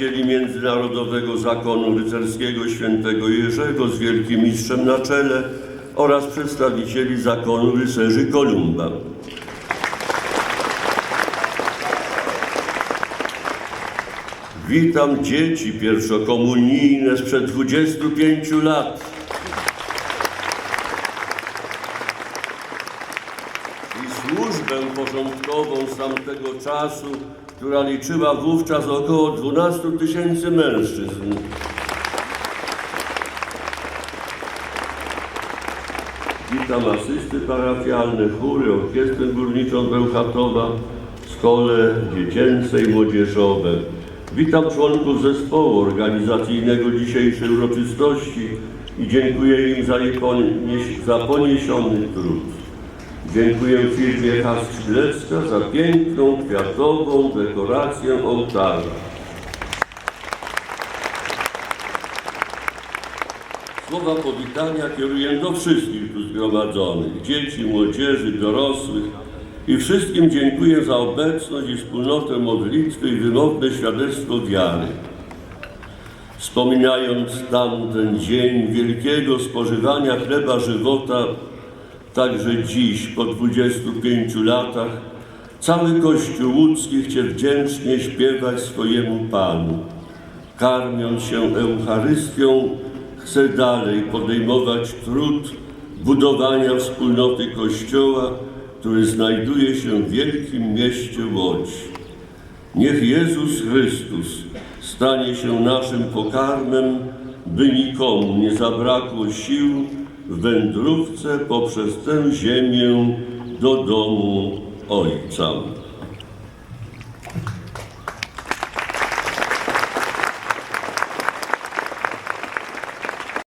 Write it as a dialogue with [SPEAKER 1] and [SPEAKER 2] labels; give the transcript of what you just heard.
[SPEAKER 1] Międzynarodowego Zakonu Rycerskiego Świętego Jerzego z Wielkim Mistrzem na czele oraz przedstawicieli Zakonu Rycerzy Kolumba. Witam dzieci pierwszokomunijne sprzed 25 lat. I służbę porządkową z tamtego czasu, która liczyła wówczas około 12 tysięcy mężczyzn. Witam asysty parafialne, chóry, orkiestrę górniczą Bełchatowa, szkole dziecięce i młodzieżowe. Witam członków zespołu organizacyjnego dzisiejszej uroczystości i dziękuję im za, za poniesiony trud. Dziękuję firmie Hasklecka za piękną, kwiatową dekorację ołtarza. Słowa powitania kieruję do wszystkich tu zgromadzonych, dzieci, młodzieży, dorosłych i wszystkim dziękuję za obecność i wspólnotę modlitwy i wymowne świadectwo wiary. Wspominając tamten dzień wielkiego spożywania chleba żywota, także dziś, po 25 latach, cały Kościół łódzki chce wdzięcznie śpiewać swojemu Panu. Karmiąc się Eucharystią, chce dalej podejmować trud budowania wspólnoty Kościoła, który znajduje się w wielkim mieście Łodź. Niech Jezus Chrystus stanie się naszym pokarmem, by nikomu nie zabrakło sił wędrówce poprzez tę ziemię do domu Ojca.